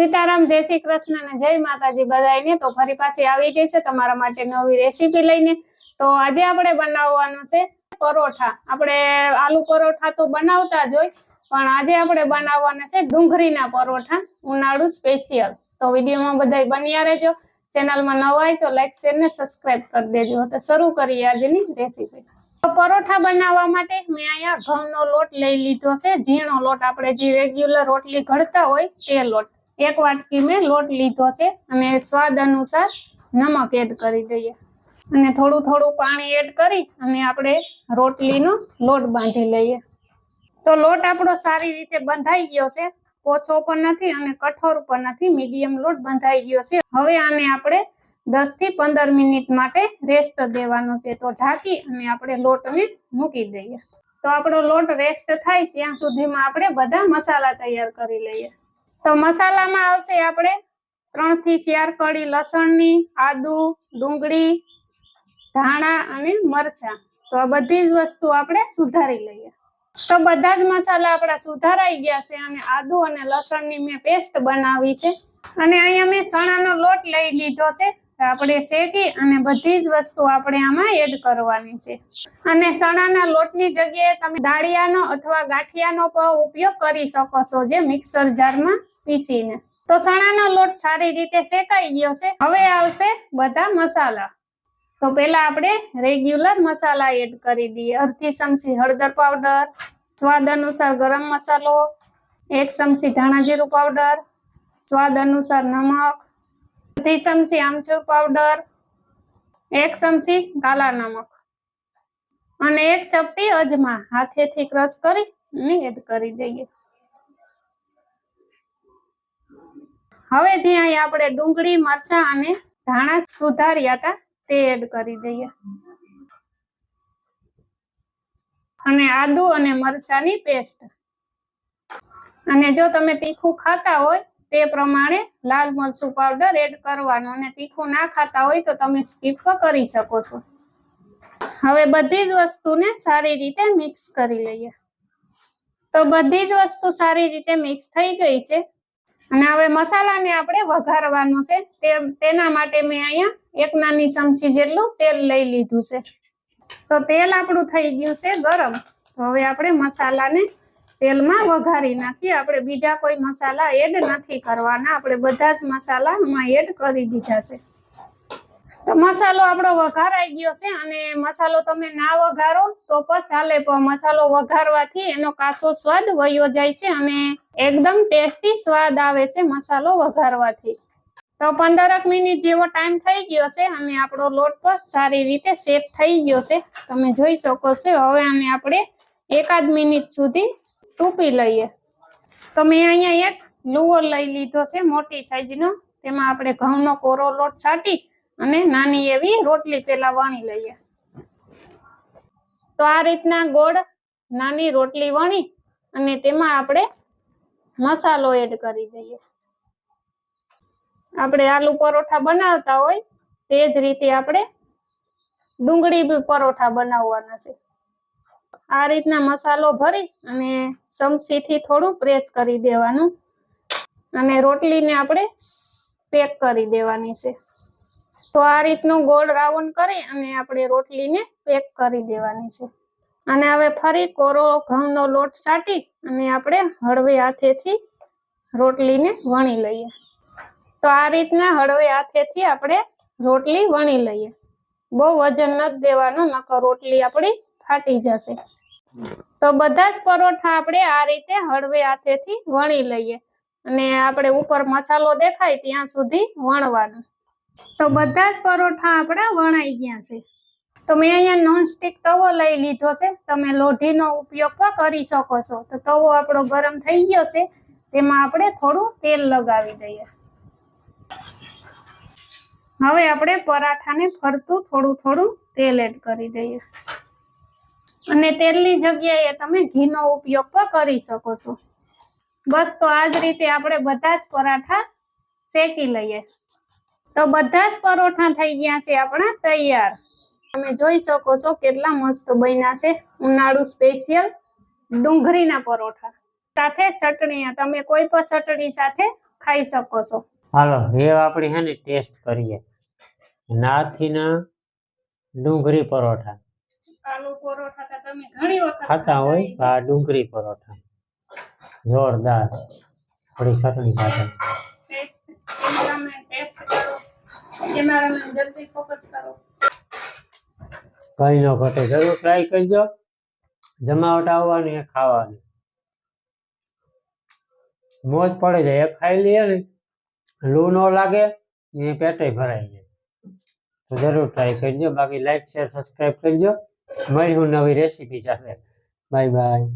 સીતારામ, જય શ્રી કૃષ્ણ અને જય માતાજી બધાને તો ફરી પાછી આવી ગઈ છે તમારા માટે નવી રેસીપી લઈને. તો આજે આપણે બનાવવાનું છે પરોઠા. આપણે આલુ પરોઠા તો બનાવતા જ હોય, પણ આજે આપણે બનાવવાના છે ડુંગળીના પરોઠા, ઉનાળુ સ્પેશિયલ. તો વિડીયોમાં બધા બન્યા રહેજો. ચેનલમાં નવા હોય તો લાઈક, શેર ને સબસ્ક્રાઇબ કરી દેજો. તો શરૂ કરીએ આજની રેસીપી. પરોઠા બનાવવા માટે મેં અહીંયા ઘઉંનો લોટ લઈ લીધો છે. ઝીણો લોટ. આપણે જે રેગ્યુલર રોટલી ઘડતા હોય તે લોટ. એક વાટકી મેં લોટ લીધો છે અને સ્વાદ અનુસાર નમક એડ કરી દઈએ. અને થોડું થોડું પાણી એડ કરી અને આપણે રોટલીનો લોટ બાંધી લઈએ. તો લોટ આપણો સારી રીતે બંધાઈ ગયો છે. ઓછો પણ નથી અને કઠોર પણ નથી. મીડિયમ લોટ બંધાઈ ગયો છે. હવે આને આપણે દસથી પંદર મિનિટ માટે રેસ્ટ દેવાનો છે. તો ઢાંકી અને આપણે લોટને મૂકી દઈએ. તો આપણો લોટ રેસ્ટ થાય ત્યાં સુધીમાં આપણે બધા મસાલા તૈયાર કરી લઈએ. તો મસાલામાં આવશે આપણે ત્રણથી ચાર કળી લસણની, આદુ, ડુંગળી, ધાણા અને મરચાં. તો આ બધી જ વસ્તુ આપણે સુધારી લઈએ. તો બધા જ મસાલા આપણા સુધારાઈ ગયા છે અને આદુ અને લસણની મેં પેસ્ટ બનાવી છે. અને અહીંયા મેં ચણાનો લોટ લઈ લીધો છે. આપણે શેકી અને બધી જ વસ્તુ આપણે આમાં એડ કરવાની છે. અને ચણાના લોટની જગ્યાએ તમે દાળિયાનો અથવા ગાંઠિયાનો પણ ઉપયોગ કરી શકો છો જે મિક્સર જારમાં. પીસીને. તો ચણાનો લોટ સારી રીતે શેકાઈ ગયો છે. હવે આવશે બધા મસાલા. તો પેલા આપણે રેગ્યુલર મસાલા એડ કરી દઈએ. અડધી ચમચી હળદર પાવડર સ્વાદ અનુસાર ગરમ મસાલો, એક ચમચી ધાણા જીરું પાવડર સ્વાદ અનુસાર નમક, અડધી ચમચી આમચૂર પાવડર એક ચમચી કાલા નમક અને એક ચપટી અજમા હાથેથી ક્રશ કરી એડ કરી દઈએ. હવે જે અહીં આપણે ડુંગળી, મરચાં અને ધાણા સુધાર્યા હતા, તે એડ કરી દઈએ. અને આદુ અને મરચાંની પેસ્ટ અને જો તમે તીખું ખાતા હોય, તે પ્રમાણે લાલ મરચું પાવડર એડ કરવાનું. અને તીખું ના ખાતા હોય, તો તમે સ્કીપ કરી શકો છો. હવે બધી જ વસ્તુને સારી રીતે મિક્સ કરી લઈએ. તો બધી જ વસ્તુ સારી રીતે મિક્સ થઈ ગઈ છે. અને હવે મસાલાને આપણે વઘારવાનું છે. તે તેના માટે મેં અહીંયા એક નાની ચમચી જેટલું તેલ લઈ લીધું છે. તો તેલ આપણું થઈ ગયું છે ગરમ. હવે આપણે મસાલાને તેલમાં વઘારી નાખીએ. આપણે બીજા કોઈ મસાલા એડ નથી કરવાના. આપણે બધા જ મસાલા એમાં એડ કરી દીધા છે. તો મસાલો આપણો વઘારાઈ ગયો છે અને મસાલો તમે ના વઘારો તો પણ ચાલે પણ મસાલો વઘારવાથી એનો કાસો સ્વાદ વયો જાય છે અને એકદમ ટેસ્ટી સ્વાદ આવે છે મસાલો વઘારવાથી. તો પંદરક મિનિટ જેવો ટાઈમ થઈ ગયો છે અને આપણો લોટ પણ સારી રીતે સેટ થઈ ગયો છે. તમે જોઈ શકો છો, હવે આને આપણે એકાદ મિનિટ સુધી ટૂપી લઈએ. તો મેં અહીંયા એક લુવો લઈ લીધો છે, મોટી સાઈઝનો તેમાં આપણે ઘઉંનો કોરો લોટ છાંટી અને નાની એવી રોટલી પેલા વણી લઈએ. તો આ રીતના ગોળ નાની રોટલી વણી અને તેમાં આપણે મસાલો એડ કરી દઈએ. આપણે આલુ પરોઠા બનાવતા હોય તે જ રીતે આપણે ડુંગળી પરોઠા બનાવવાના છે. આ રીતના મસાલો ભરી અને ચમચીથી થોડું પ્રેસ કરી દેવાનું અને રોટલીને આપણે પેક કરી દેવાની છે. તો આ રીતનું ગોળ રાઉન્ડ કરી અને આપણે રોટલીને પેક કરી દેવાની છે. અને હવે ફરી કોરો ઘઉંનો લોટ સાટી અને આપણે હળવે હાથેથી રોટલીને વણી લઈએ. તો આ રીતના હળવે હાથેથી આપણે રોટલી વણી લઈએ. બહુ વજન નથી દેવાનું, નકર રોટલી આપણી ફાટી જશે. તો બધા જ પરોઠા આપણે આ રીતે હળવે હાથેથી વણી લઈએ. અને આપણે ઉપર મસાલો દેખાય ત્યાં સુધી વણવાનું. તો બધા જ પરોઠા આપણા વણાઈ ગયા છે. તો મેં અહીંયા નોનસ્ટિક તવો લઈ લીધો છે. તમે લોઢીનો ઉપયોગ પણ કરી શકો છો. તો તવો આપણો ગરમ થઈ ગયો છે. તેમાં આપણે થોડું તેલ લગાવી દઈએ. હવે આપણે પરાઠાને ફરતું થોડું થોડું તેલ એડ કરી દઈએ. અને તેલની જગ્યાએ તમે ઘીનો ઉપયોગ પણ કરી શકો છો. બસ તો આ જ રીતે આપણે બધા જ પરાઠા શેકી લઈએ. તો બધા જ પરોઠા થઈ ગયા છે આપણા તૈયાર. તમે જોઈ શકો છો કેટલા મસ્ત બન્યા છે ઉનાળુ સ્પેશિયલ ડુંગળીના પરોઠા. સાથે ચટણી તમે કોઈ પણ ચટણી સાથે ખાઈ શકો છો. હાલો હવે આપણે હે ને ટેસ્ટ કરીએ. નાથીના ડુંગળી પરોઠા. આલુ પરોઠા તો તમે ઘણી વખત ખાતા હોય આ ડુંગળી પરોઠા. જોરદાર. થોડી ચટણી ખાતા. ટેસ્ટ ટેસ્ટ કરો કેમેરામેન જલ્દી ફોકસ કરો કઈ ન ઘટે જરૂર ટ્રાય કરજો જમાવટ આવવાની એ ખાવાની મોજ પડે છે એક ખાઈ લઈએ ને લૂ ન લાગે એ પેટે ભરાઈ જાય તો જરૂર ટ્રાય કરજો બાકી લાઈક શેર સબસ્ક્રાઈબ કરજો મળ્યું નવી રેસીપી સાથે બાય બાય